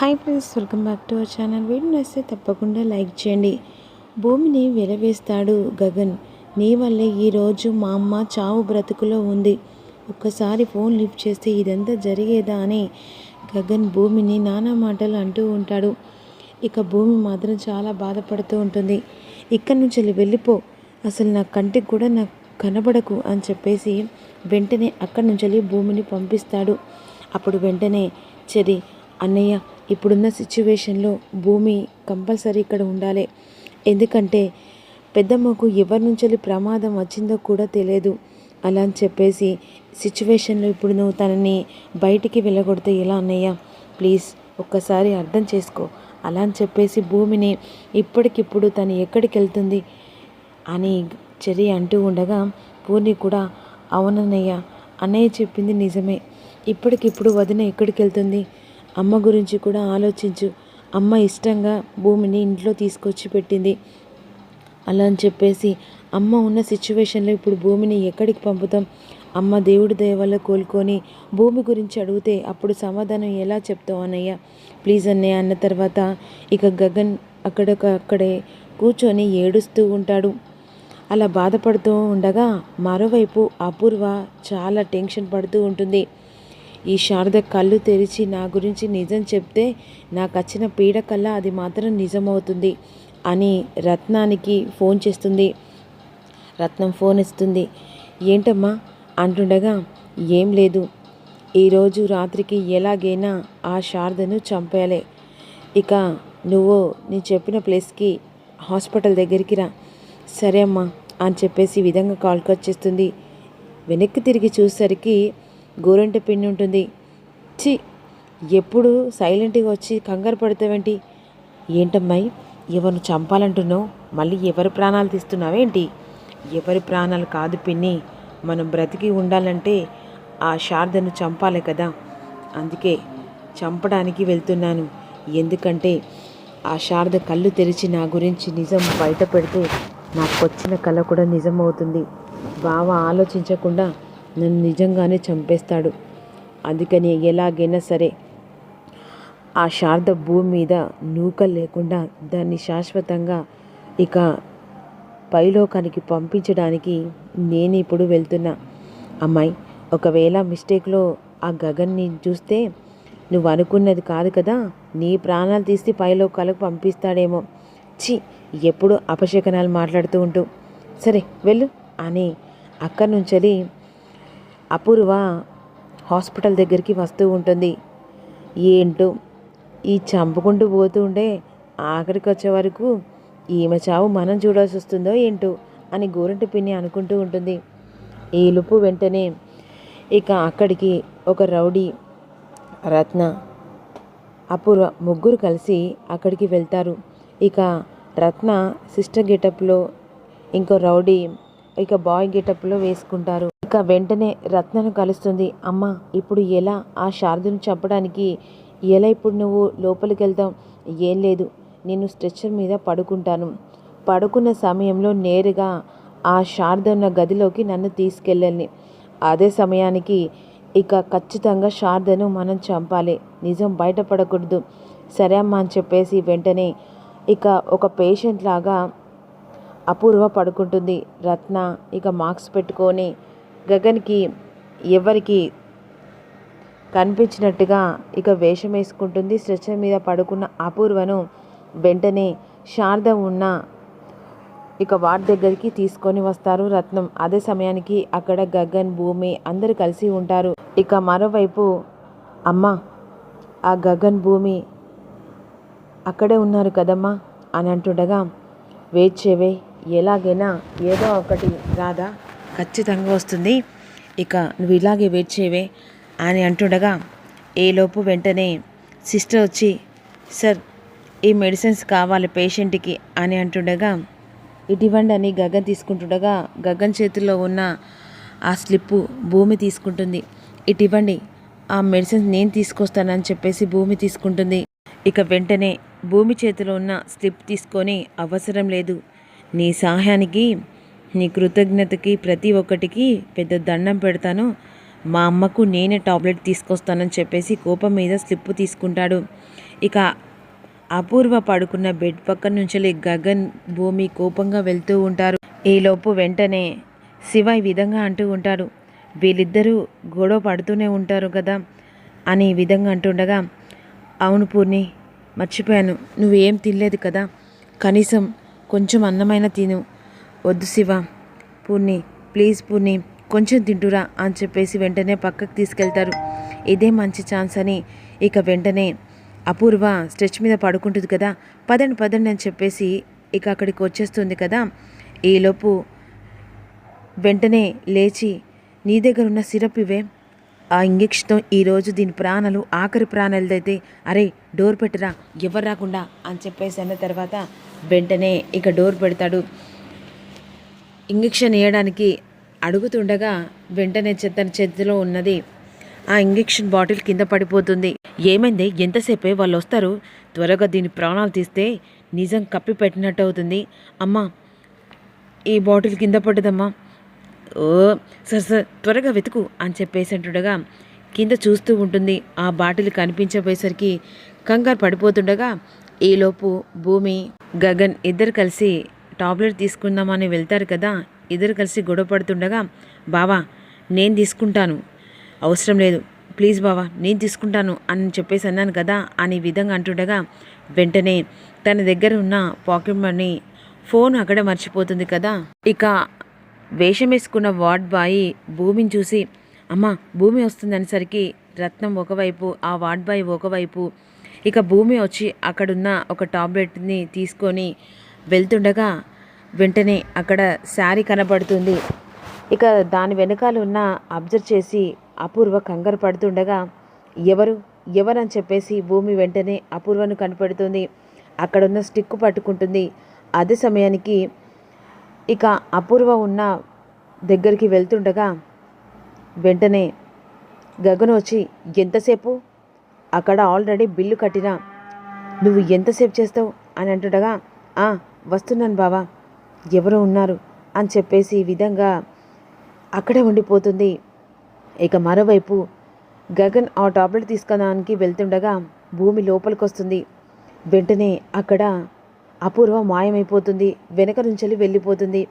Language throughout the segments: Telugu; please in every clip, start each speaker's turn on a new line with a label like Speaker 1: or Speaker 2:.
Speaker 1: Hi friends welcome back to our channel video నచ్చితే తప్పకుండా లైక్ చేయండి. భూమిని వెలవేస్తాడు గగన్. నీ వల్లే ఈరోజు మా అమ్మ చావు బ్రతుకులో ఉంది. ఒక్కసారి ఫోన్ లిఫ్ట్ చేస్తే ఇదంతా జరిగేదా అని గగన్ భూమిని నానా మాటలు అంటూ ఉంటాడు. ఇక భూమి మాత్రం చాలా బాధపడుతూ ఉంటుంది. ఇక్కడి నుంచి వెళ్ళిపో. అసలు నా కంటికి కూడా నాకు కనబడకు అని చెప్పేసి వెంటనే అక్కడి నుంచి భూమిని పంపిస్తాడు. అప్పుడు వెంటనే చెరి అన్నయ్య ఇప్పుడున్న సిచ్యువేషన్లో భూమి కంపల్సరీ ఇక్కడ ఉండాలి. ఎందుకంటే పెద్దమ్మకు ఎవరి నుంచి ప్రమాదం వచ్చిందో కూడా తెలియదు. అలా అని చెప్పేసి సిచ్యువేషన్లో ఇప్పుడు నువ్వు తనని బయటికి వెళ్ళగొడితే ఎలా అన్నయ్య? ప్లీజ్ ఒక్కసారి అర్థం చేసుకో. అలా అని చెప్పేసి భూమిని ఇప్పటికిప్పుడు తను ఎక్కడికి వెళ్తుంది అని చెరి అంటూ ఉండగా పూర్ణి కూడా అవునన్నయ్య అన్నయ్య చెప్పింది నిజమే. ఇప్పటికిప్పుడు వదిన ఎక్కడికి వెళ్తుంది? అమ్మ గురించి కూడా ఆలోచించు. అమ్మ ఇష్టంగా భూమిని ఇంట్లో తీసుకొచ్చి పెట్టింది. అలా అని చెప్పేసి అమ్మ ఉన్న సిచ్యువేషన్లో ఇప్పుడు భూమిని ఎక్కడికి పంపుతాం? అమ్మ దేవుడి దయ వల్ల కోలుకొని భూమి గురించి అడిగితే అప్పుడు సమాధానం ఎలా చెప్తావు అన్నయ్య? ప్లీజ్ అన్నయ్య అన్న తర్వాత ఇక గగన్ అక్కడొక అక్కడే కూర్చొని ఏడుస్తూ ఉంటాడు. అలా బాధపడుతూ ఉండగా మరోవైపు అపూర్వ చాలా టెన్షన్ పడుతూ ఉంటుంది. ఈ శారద కళ్ళు తెరిచి నా గురించి నిజం చెప్తే నాకు వచ్చిన పీడ కల్లా అది మాత్రం నిజమవుతుంది అని రత్నానికి ఫోన్ చేస్తుంది. రత్నం ఫోన్ ఇస్తుంది. ఏంటమ్మా? అంటుండగా ఏం లేదు. ఈరోజు రాత్రికి ఎలాగైనా ఆ శారదను చంపేయాలి. ఇక నువ్వు నేను చెప్పిన ప్లేస్కి హాస్పిటల్ దగ్గరికి రా. సరే అమ్మా అని చెప్పేసి విధంగా కాల్ కట్ చేస్తుంది. వెనక్కి తిరిగి చూసేసరికి గోరంట పిండి ఉంటుంది. చి ఎప్పుడు సైలెంట్గా వచ్చి కంగారు పడతావేంటి? ఏంటమ్మాయి ఎవరిని చంపాలంటున్నావు? మళ్ళీ ఎవరి ప్రాణాలు తీస్తున్నావేంటి? ఎవరి ప్రాణాలు కాదు పిన్ని మనం బ్రతికి ఉండాలంటే ఆ శారదను చంపాలి కదా. అందుకే చంపడానికి వెళ్తున్నాను. ఎందుకంటే ఆ శారద కళ్ళు తెరిచి నా గురించి నిజం బయట పెడితే నాకు వచ్చిన కళ కూడా నిజమవుతుంది. బావ ఆలోచించకుండా నన్ను నిజంగానే చంపేస్తాడు. అందుకని ఎలాగైనా సరే ఆ శారద భూమి మీద నూక లేకుండా దాన్ని శాశ్వతంగా ఇక పైలోకానికి పంపించడానికి నేను ఇప్పుడు వెళ్తున్నా. అమ్మాయి ఒకవేళ మిస్టేక్లో ఆ గగన్ని చూస్తే నువ్వు అనుకున్నది కాదు కదా? నీ ప్రాణాలు తీసి పైలోకాలకు పంపిస్తాడేమో. చి ఎప్పుడు అపశకనాలు మాట్లాడుతూ ఉంటూ. సరే వెళ్ళు అని అక్కడి నుంచి అపూర్వ హాస్పిటల్ దగ్గరికి వస్తూ ఉంటుంది. ఏంటో ఈ చంపుకుంటూ పోతుండే ఆఖరికి వచ్చే వరకు ఈమె చావు మనం చూడాల్సి వస్తుందో ఏంటో అని గోరంటి పిన్ని అనుకుంటూ ఉంటుంది. ఈ లుపు వెంటనే ఇక అక్కడికి ఒక రౌడీ రత్న అపూర్వ ముగ్గురు కలిసి అక్కడికి వెళ్తారు. ఇక రత్న సిస్టర్ గెటప్లో ఇంకో రౌడీ ఇక బాయ్ గెటప్లో వేసుకుంటారు. ఇక వెంటనే రత్నను కలుస్తుంది. అమ్మ ఇప్పుడు ఎలా? ఆ శారదను చంపడానికి ఎలా ఇప్పుడు నువ్వు లోపలికి వెళ్తావు ఏం లేదు నేను స్ట్రెచ్చర్ మీద పడుకుంటాను. పడుకున్న సమయంలో నేరుగా ఆ శారద ఉన్న గదిలోకి నన్ను తీసుకెళ్ళండి. అదే సమయానికి ఇక ఖచ్చితంగా శారదను మనం చంపాలి. నిజం బయటపడకూడదు. సరే అమ్మా అని చెప్పేసి వెంటనే ఇక ఒక పేషెంట్ లాగా అపూర్వ పడుకుంటుంది. రత్న ఇక మార్క్స్ పెట్టుకొని గగన్కి ఎవరికి కనిపించినట్టుగా ఇక వేషం వేసుకుంటుంది. స్ట్రెచర్ మీద పడుకున్న అపూర్వను వెంటనే శారద ఉన్న ఇక వార్డ్ దగ్గరికి తీసుకొని వస్తారు. రత్నం అదే సమయానికి అక్కడ గగన్ భూమి అందరు కలిసి ఉంటారు. ఇక మరోవైపు అమ్మ ఆ గగన్ భూమి అక్కడే ఉన్నారు కదమ్మా అని అంటుండగా వేచేవే ఎలాగైనా ఏదో ఒకటి రాదా ఖచ్చితంగా వస్తుంది. ఇక నువ్వు ఇలాగే వెయిట్ చేయవే అని అంటుండగా ఏలోపు వెంటనే సిస్టర్ వచ్చి సార్ ఈ మెడిసిన్స్ కావాలి పేషెంట్కి అని అంటుండగా ఇటివండి అని గగన్ తీసుకుంటుండగా గగన్ చేతిలో ఉన్న ఆ స్లిప్పు భూమి తీసుకుంటుంది. ఇటివ్వండి ఆ మెడిసిన్స్ నేను తీసుకొస్తానని చెప్పేసి భూమి తీసుకుంటుంది. ఇక వెంటనే భూమి చేతిలో ఉన్న స్లిప్ తీసుకొని అవసరం లేదు. నీ సహాయానికి నీ కృతజ్ఞతకి ప్రతి ఒక్కటికి పెద్ద దండం పెడతాను. మా అమ్మకు నేనే టాబ్లెట్ తీసుకొస్తానని చెప్పేసి కోపం మీద స్లిప్ తీసుకుంటాడు. ఇక అపూర్వ పడుకున్న బెడ్ పక్కన నుంచి గగన్ భూమి కోపంగా వెళ్తూ ఉంటారు. ఈలోపు వెంటనే శివ ఈ విధంగా అంటూ ఉంటాడు. వీళ్ళిద్దరూ గొడవ పడుతూనే ఉంటారు కదా అని ఈ విధంగా అంటుండగా అవును పూర్ణి మర్చిపోయాను. నువ్వేం తినలేదు కదా. కనీసం కొంచెం అన్నమైన తిను. వద్దు శివ. పూర్ణి ప్లీజ్ పూర్ణి కొంచెం తింటురా అని చెప్పేసి వెంటనే పక్కకు తీసుకెళ్తారు. ఇదే మంచి ఛాన్స్ అని ఇక వెంటనే అపూర్వ స్ట్రెచ్ మీద పడుకుంటుంది కదా పదండి పదండి అని చెప్పేసి ఇక అక్కడికి వచ్చేస్తుంది కదా. ఈలోపు వెంటనే లేచి నీ దగ్గర ఉన్న సిరప్ ఇవే? ఆ ఇంజక్షన్తో ఈరోజు దీని ప్రాణాలు ఆఖరి ప్రాణాలదైతే అరే డోర్ పెట్టరా ఎవరు రాకుండా అని చెప్పేసి అన్న తర్వాత వెంటనే ఇక డోర్ పెడతాడు. ఇంజక్షన్ వేయడానికి అడుగుతుండగా వెంటనే తన చేతిలో ఉన్నది ఆ ఇంజక్షన్ బాటిల్ కింద పడిపోతుంది. ఏమైంది? ఎంతసేపే వాళ్ళు వస్తారు త్వరగా దీని ప్రాణాలు తీస్తే నిజం కప్పి పెట్టినట్టు అవుతుంది అమ్మా ఈ బాటిల్ కింద పడ్డదమ్మా. ఓ సార్ సార్ త్వరగా వెతుకు అని చెప్పేసి అంటుండగా కింద చూస్తూ ఉంటుంది. ఆ బాటిల్ కనిపించబోయేసరికి కంగారు పడిపోతుండగా ఈలోపు భూమి గగన్ ఇద్దరు కలిసి టాబ్లెట్ తీసుకుందామని వెళ్తారు కదా ఇద్దరు కలిసి గొడవ పడుతుండగా బావా నేను తీసుకుంటాను. అవసరం లేదు. ప్లీజ్ బావా నేను తీసుకుంటాను అని చెప్పేసి అన్నాను కదా అని విధంగా అంటుండగా వెంటనే తన దగ్గర ఉన్న పాకెట్ మనీ ఫోన్ అక్కడ మర్చిపోతుంది కదా. ఇక వేషం వేసుకున్న వార్డ్ బాయ్ భూమిని చూసి అమ్మ భూమి వస్తుందనేసరికి రత్నం ఒకవైపు ఆ వార్డ్ బాయ్ ఒకవైపు ఇక భూమి వచ్చి అక్కడున్న ఒక టాబ్లెట్ని తీసుకొని వెళ్తుండగా వెంటనే అక్కడ శారీ కనబడుతుంది. ఇక దాని వెనకాల ఉన్న అబ్జర్వ్ చేసి అపూర్వ కంగారు పడుతుండగా ఎవరు? ఎవరని చెప్పేసి భూమి వెంటనే అపూర్వను కనపడుతుంది. అక్కడున్న స్టిక్ పట్టుకుంటుంది. అదే సమయానికి ఇక అపూర్వ ఉన్న దగ్గరికి వెళ్తుండగా వెంటనే గగన్ వచ్చి ఎంతసేపు? అక్కడ ఆల్రెడీ బిల్లు కట్టినా. నువ్వు ఎంతసేపు చేస్తావు? అని అంటుండగా "ఆ, వస్తున్నాను బావా. ఎవరో ఉన్నారు అని చెప్పేసి ఈ విధంగా అక్కడే ఉండిపోతుంది. ఇక మరోవైపు గగన్ ఆ టాబ్లెట్ తీసుకోవడానికి వెళ్తుండగా భూమి లోపలికి వస్తుంది వెంటనే అక్కడ అపూర్వ మాయమైపోతుంది. వెనక నుంచి వెళ్ళిపోతుంది.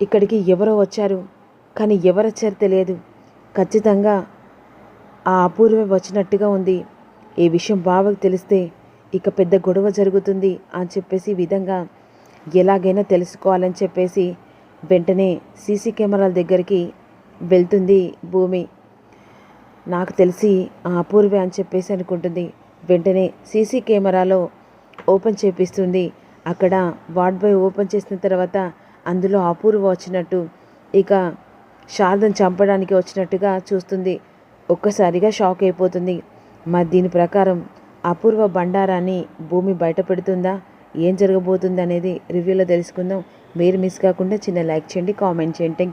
Speaker 1: ఇక్కడికి ఎవరో వచ్చారు కానీ ఎవరు వచ్చారో తెలియదు. ఖచ్చితంగా ఆ అపూర్వే వచ్చినట్టుగా ఉంది. ఈ విషయం బావకు తెలిస్తే ఇక పెద్ద గొడవ జరుగుతుంది అని చెప్పేసి ఈ విధంగా ఎలాగైనా తెలుసుకోవాలని చెప్పేసి వెంటనే సీసీ కెమెరాల దగ్గరికి వెళ్తుంది భూమి. నాకు తెలిసి ఆ అపూర్వే అని చెప్పేసి అనుకుంటుంది. వెంటనే సీసీ కెమెరాలో ఓపెన్ చేపిస్తుంది. అక్కడ వార్డ్ బాయ్ ఓపెన్ చేసిన తర్వాత అందులో అపూర్వ వచ్చినట్టు ఇక శారదను చంపడానికి వచ్చినట్టుగా చూస్తుంది. ఒక్కసారిగా షాక్ అయిపోతుంది. మరి దీని ప్రకారం అపూర్వ బండారాన్ని భూమి బయట పెడుతుందా? ఏం జరగబోతుంది అనేది రివ్యూలో తెలుసుకుందాం. మీరు మిస్ కాకుండా చిన్న లైక్ చేయండి కామెంట్ చేయండి.